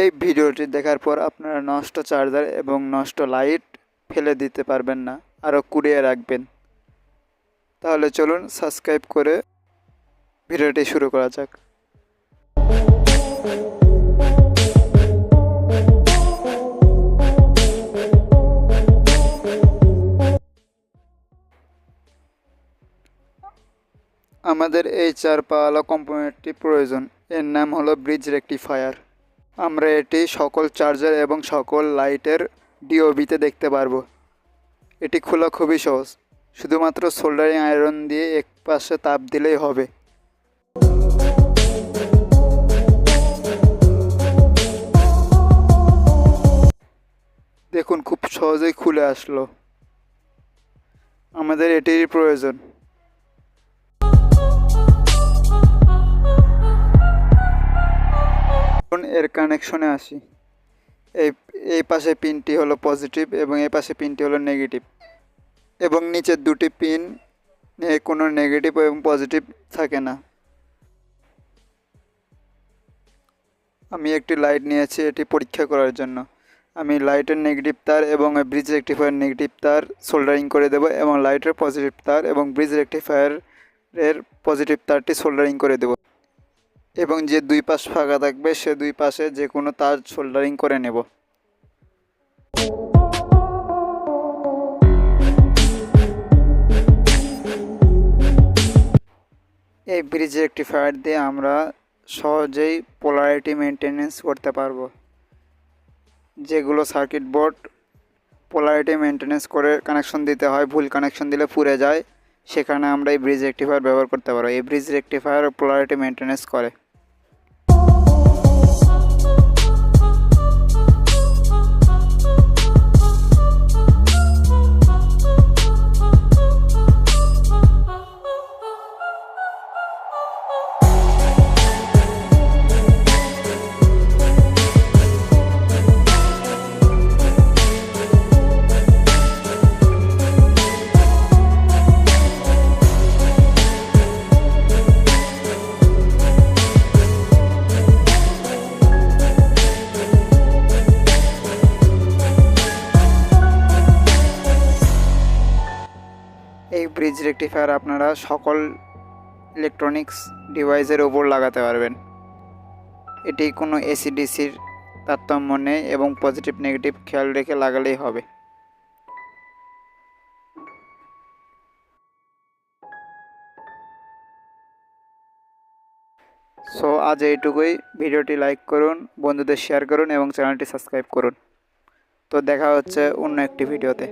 এই ভিডিওটি দেখার পর আপনারা নষ্ট চার্জার এবং নষ্ট লাইট ফেলে দিতে পারবেন না, আরও কুড়িয়ে রাখবেন। তাহলে চলুন সাবস্ক্রাইব করে ভিডিওটি শুরু করা যাক। আমাদের এই চার পাওয়ালা কম্পোনেন্টটি প্রয়োজন। এর নাম হলো ব্রিজ রেকটিফায়ার। আমরা এটি সকল চার্জার এবং সকল লাইটের ডিওবিতে দেখতে পারব। এটি খোলা খুবই সহজ। শুধুমাত্র সোল্ডারিং আয়রন দিয়ে এক পাশে তাপ দিলেই হবে। দেখুন, খুব সহজেই খুলে আসলো। আমাদের এটির প্রয়োজন। এর কানেকশনে আসি। এই এই পাশে পিনটি হলো পজিটিভ এবং এই পাশে পিনটি হলো নেগেটিভ এবং নিচের দুটি পিন কোনো নেগেটিভ এবং পজিটিভ থাকে না। আমি একটি লাইট নিয়েছি এটি পরীক্ষা করার জন্য। আমি লাইটের নেগেটিভ তার এবং ব্রিজ রেকটিফায়ার নেগেটিভ তার সোল্ডারিং করে দেবো এবং লাইটের পজিটিভ তার এবং ব্রিজ রেকটিফায়ারের পজিটিভ তারটি সোল্ডারিং করে দেবো। এবং যে দুই পাশ ফাঁকা থাকবে, সে দুই পাশে যে কোনো তার সোল্ডারিং করে নেব। এই ব্রিজ রেকটিফায়ার দিয়ে আমরা সহজেই পোলারিটি মেনটেনেন্স করতে পারব। যেগুলো সার্কিট বোর্ড পোলারিটি মেনটেনেন্স করে কানেকশন দিতে হয়, ভুল কানেকশন দিলে পুড়ে যায়, সেখানে আমরা এই ব্রিজ রেকটিফায়ার ব্যবহার করতে পারব। এই ব্রিজ রেকটিফায়ার পোলারিটি মেনটেনেন্স করে। ব্রিজ রেকটিফায়ার আপনারা সকল ইলেকট্রনিক্স ডিভাইসের ওপর লাগাতে পারবেন। এটি কোনো এসিডিসির তারতম্য নেই এবং পজিটিভ নেগেটিভ খেয়াল রেখে লাগালেই হবে। সো আজ এইটুকুই। ভিডিওটি লাইক করুন, বন্ধুদের শেয়ার করুন এবং চ্যানেলটি সাবস্ক্রাইব করুন। তো দেখা হচ্ছে অন্য একটি ভিডিওতে।